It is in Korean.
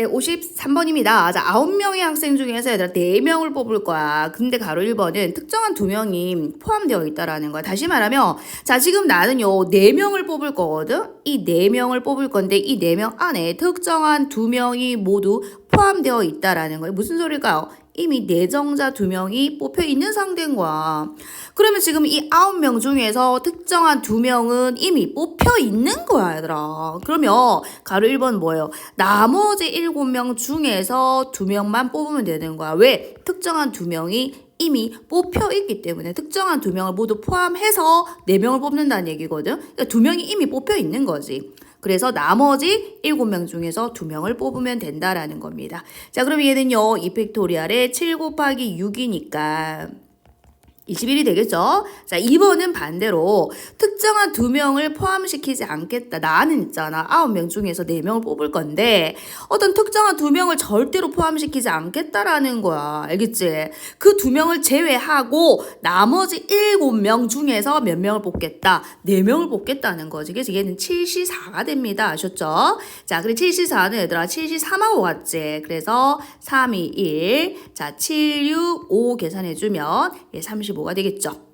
네, 53번입니다. 자, 9명의 학생 중에서 얘들아 4명을 뽑을 거야. 근데 가로 1번은 특정한 2명이 포함되어 있다라는 거야. 다시 말하면 자, 지금 나는요. 4명을 뽑을 거거든. 이 4명을 뽑을 건데 이 4명 안에 특정한 2명이 모두 포함되어 있다라는 거예요. 무슨 소릴까요? 이미 내정자 2명이 뽑혀 있는 상태인 거야. 그러면 지금 이 9명 중에서 특정한 2명은 이미 뽑혀 있는 거야, 얘들아. 그러면 가로 1번 뭐예요? 나머지 7명 중에서 2명만 뽑으면 되는 거야. 왜? 특정한 2명이 이미 뽑혀 있기 때문에 특정한 2명을 모두 포함해서 4명을 뽑는다는 얘기거든. 그러니까 2명이 이미 뽑혀 있는 거지. 그래서 나머지 7명 중에서 2명을 뽑으면 된다라는 겁니다. 자, 그럼 얘는요. 이 팩토리알에 7 곱하기 6이니까 21이 되겠죠? 자, 2번은 반대로 특정한 두 명을 포함시키지 않겠다. 나는 있잖아. 아홉 명 중에서 네 명을 뽑을 건데 어떤 특정한 두 명을 절대로 포함시키지 않겠다라는 거야. 알겠지? 그두 명을 제외하고 나머지 일곱 명 중에서 몇 명을 뽑겠다? 네 명을 뽑겠다는 거지. 그래서 얘는 74가 됩니다. 아셨죠? 자, 그리고 74는 얘들아 73하고 같지. 그래서 3, 2, 1. 자, 7, 6, 5 계산해주면 35. 뭐가 되겠죠?